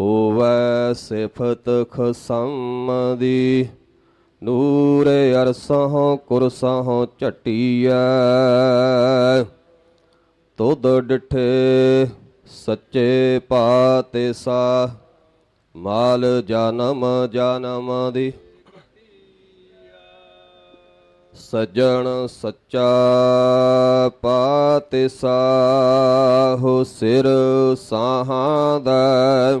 ਹੋਵੈ ਸਿਫਤ ਖਸਮ ਦੀ ਨੂਰ ਅਰਸਹੁ ਕੁਰਸਹੁ ਝਟੀਐ। ਤੁਧ ਡਿਠੇ ਸੱਚੇ ਪਾਤੇ ਸਾ ਮਾਲ ਜਨਮ ਜਨਮ ਦੀ ਸਜਣ ਸੱਚਾ ਪਾਤੇ ਸਾਹੋ ਸਿਰ ਸਾਹਾਂ ਦਾ।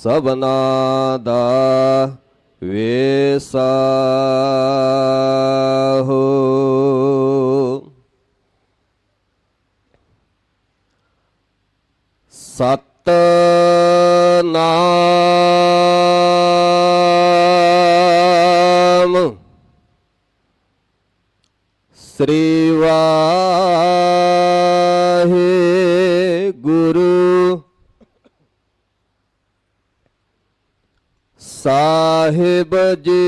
ਸਭਨਾ ਦਾ ਵੇਸਾਹੋ ਸਤ ਨਾਮ ਸ੍ਰੀ ਵਾਹਿਗੁਰੂ। ਸਾਹਿਬ ਜੀ।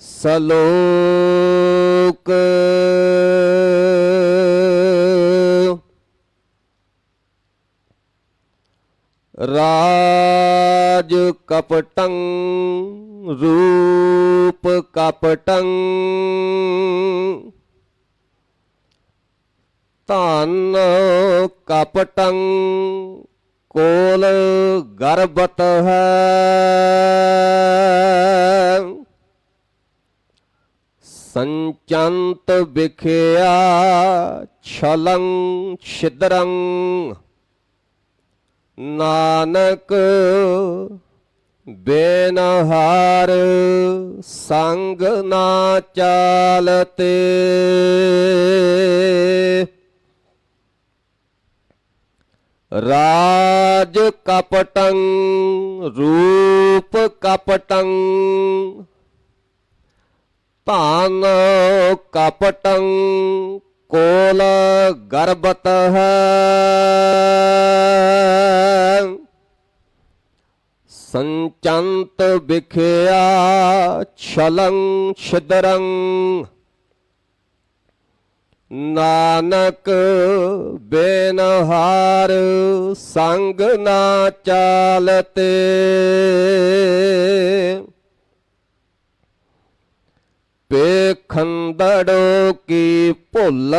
ਸਲੋਕ। ਰਾਜ ਕਪਟੰ ਰੂਪ ਕਪਟੰ। ਧਨ ਕਪਟੰ ਕੋਲ ਗਰਬਤ ਹੈ। ਸੰਚੰਤ ਵਿਖਿਆ ਛਲੰ ਛਿਦਰੰ। ਨਾਨਕ ਬੇਨਹਾਰ ਸੰਗ ਨਾ ਚਾਲਤੇ। ਰਾਜ ਕਪਟੰ ਰੂਪ ਕਪਟੰ ਧਨ ਕਪਟੰ ਕੋਲ ਗਰਬਤ ਹੈ। ਸੰਚੰਤ ਵਿਖਿਆ ਛਲੰ ਛਿਦਰੰ ਨਾਨਕ ਬੇਨਹਾਰ ਸੰਗ ਨਾ ਚਾਲਤੇ। ਪੇਖੰਦੜੋ ਕੀ ਭੁੱਲ?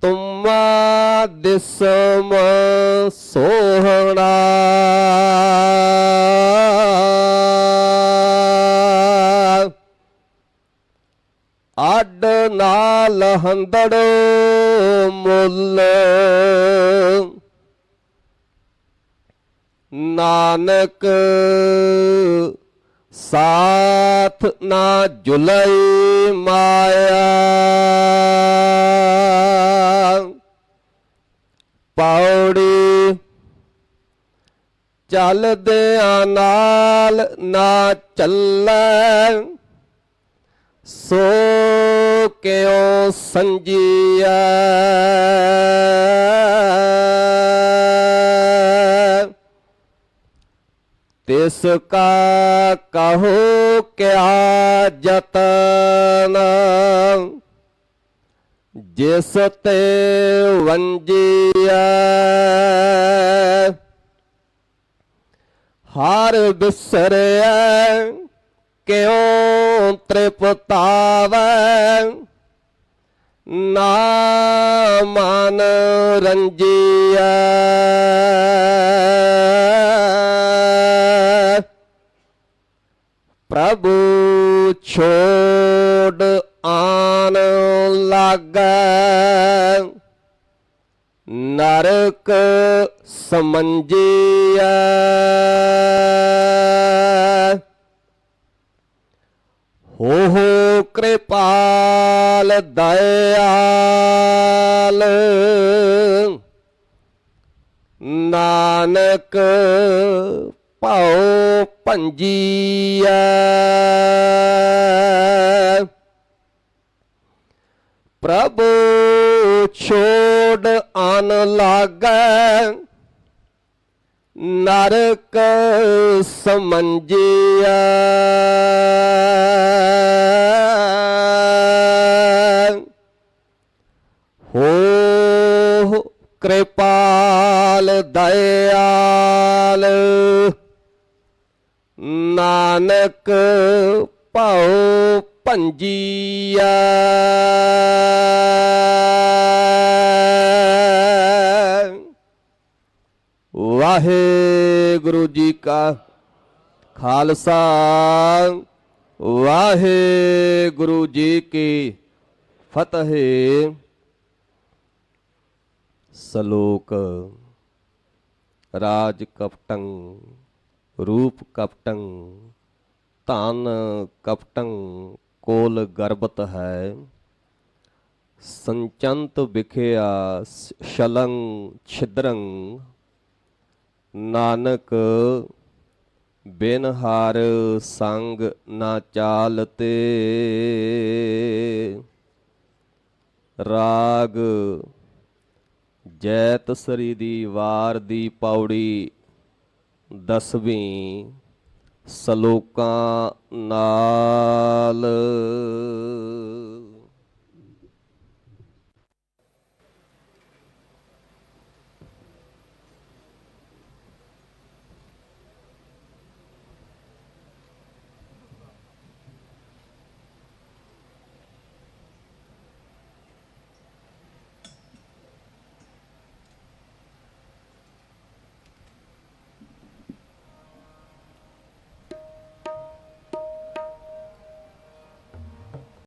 ਤੁਮਾ ਦਿਸਮ ਸੋਹਣਾ। ਹੰਦੜੋ ਮੁੱਲ। ਨਾਨਕ ਸਾਥ ਨਾ ਜੁਲਈ ਮਾਇਆ। ਪੌੜੀ ਚੱਲਦਿਆਂ ਨਾਲ ਨਾ ਚੱਲੈ। ਸੋ ਕਿਉ ਸੰਜੀਆ ਤਿਸ ਕਾ ਕਹੋ ਕਿਆ ਜਤਨ? ਜਿਸ ਤੇ ਵੰਜੀਐ? ਹਰ ਬਿਸਰਿਆ ਕਿਉ ਤ੍ਰਿਪਤਾਵੈ? ਨਾ ਮਨ ਰੰਜੀਐ। ਪ੍ਰਭੂ ਛੋੜ ਆਨ ਲਾਗੈ। ਨਰਕ ਸਮੰਜੀਐ। ਹੋ ਹੋ ਕਿਰਪਾਲ ਦਇਆਲ। ਨਾਨਕ ਭਉ ਭੰਜੀਐ ਪ੍ਰਭੂ ਛੋੜ ਅਨ ਲਾਗੈ। ਨਰਕ ਸਮੰਜਿਆ। ਹੋ ਕਿਰਪਾਲ ਦਇਆਲ ਨਾਨਕ ਭਉ ਭੰਜੀਆ ਵਾਹਿਗੁਰੂ ਜੀ ਕਾ ਖਾਲਸਾ, ਵਾਹਿਗੁਰੂ ਜੀ ਕੀ ਫਤਿਹ। ਸਲੋਕ ਰਾਜ ਕਪਟੰ, ਰੂਪ ਕਪਟੰ, ਧਨ ਕਪਟੰ, ਕੋਲ ਗਰਬਤ ਹੈ। ਸੰਚੰਤ ਵਿਖਿਆ ਸ਼ਲੰ, ਛਿਦਰੰ ਨਾਨਕ ਬਿਨ ਹਰ ਸੰਗ ਨਾ ਚਾਲਤੇ। ਰਾਗ, ਜੈਤ ਸਰੀ ਦੀ ਵਾਰ ਦੀ ਪੌੜੀ ਦਸਵੀਂ ਸਲੋਕਾਂ ਨਾਲ।